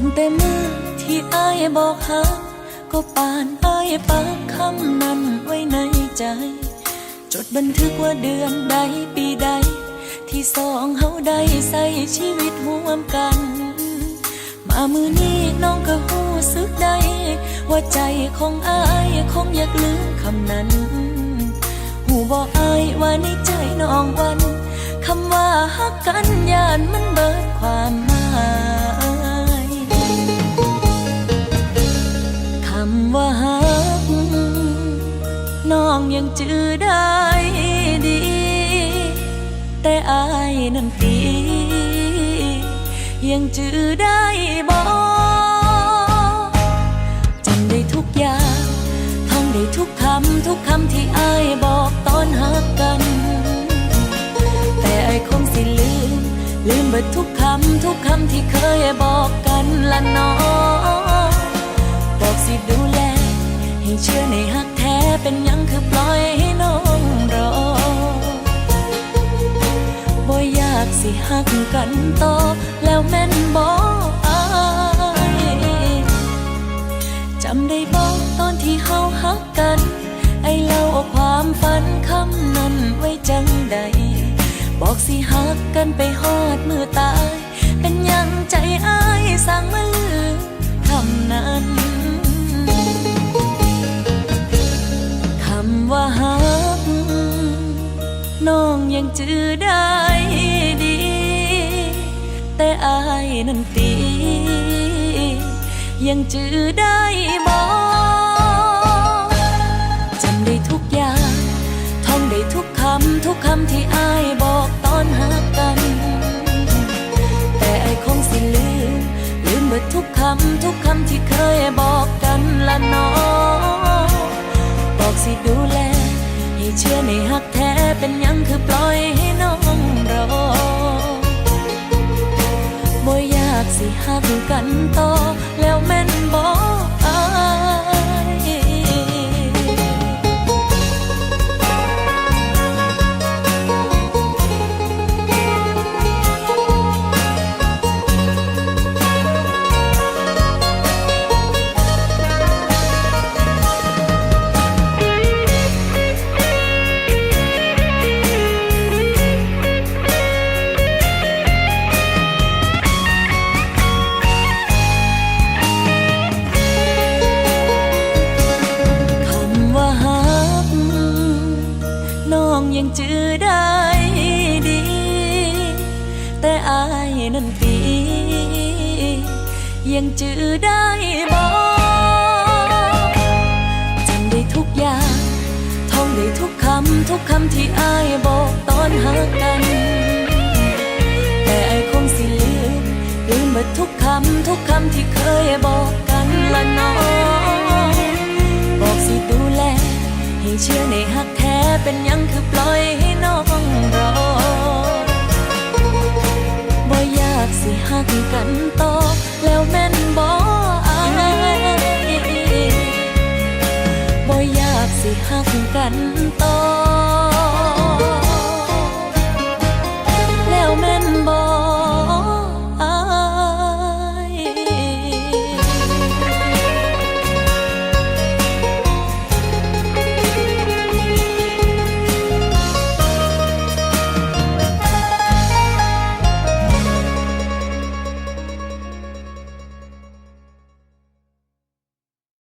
ตั้งแต่มือที่อายบอกหักก็ปานอายปักคำนั้นไว้ในใจ จดบันทึกว่าเดือนใดปีใด ที่สองเฮาได้ใส่ชีวิตร่วมกัน มามือนี้น้องก็หู้สึกได้ ว่าใจของอายคงอยากลืมคำนั้น หูบอกอายว่าในใจน้องวันคำว่าฮักกันยานมันเบิดความหมาย นั้นตียังจือได้บ่จำได้ทุกอย่างท่องได้ทุกคำทุกคำที่อายบอกตอนหักกัน แต่ไอายคงสิลืม ลืมเบิดทุกคำทุกคำที่เคยบอกกันละน้องบอกสิดูแล ให้เชื่อในหักแท้เป็นยังคือปล่อย สิหักกันต่อแล้วแม่นบ่อายจำได้บ่ตอนที่เฮาหักกัน ไอเล่าความฝันคำนั้นไว้จังใด บอกสิหักกันไปฮอดมือตาย เป็นยังใจอายสั่งมาลืมคำนั้นคำว่าฮักน้องยังจือได้ แต่อายนั้นตียังจือได้บ่จำได้ทุกอย่างท่องได้ทุกคำ ทุกคำที่อายบอกตอนหักกัน แต่อายคงสิลืม ลืมเบิดทุกคำ ทุกคำที่เคยบอกกันละน้องบอกสิดูแล ให้เชื่อในหักแท้เป็นยังคือปล่ สิหัก ยังจือได้บ่จำได้ทุกอย่างท่องได้ทุกคำ ทุกคำที่อายบอกตอนหักกัน แต่ไอายคงสิลืมลืมเบิดทุกคำ ทุกคำที่เคยบอกกันละน้องบอกสิดูแล ให้เชื่อในหักแท้เป็นยังคือปล่อยให้น้องรอบ่อยากสิหักกันต่อ หักกันต่อ